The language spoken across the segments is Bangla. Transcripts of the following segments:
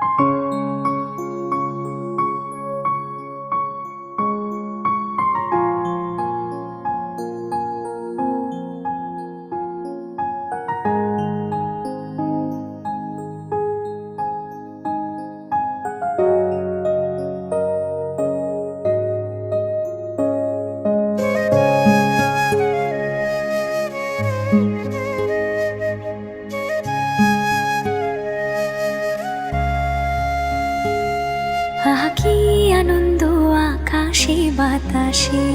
আহা কি আনন্দ, আকাশে বাতাসে।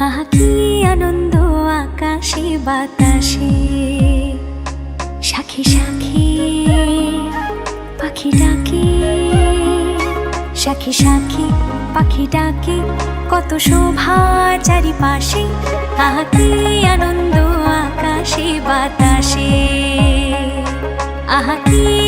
আহা কি আনন্দ, আকাশে বাতাসে। সাখী সাখী পাখি ডাকে। সাখী সাখী পাখি ডাকে। কত শোভা চারিপাশে। আহা কি আনন্দ আকাশে বাতাসে। আহা কি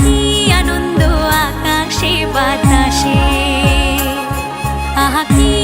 কি আনন্দ আকাশে বাতাসে। আহা কি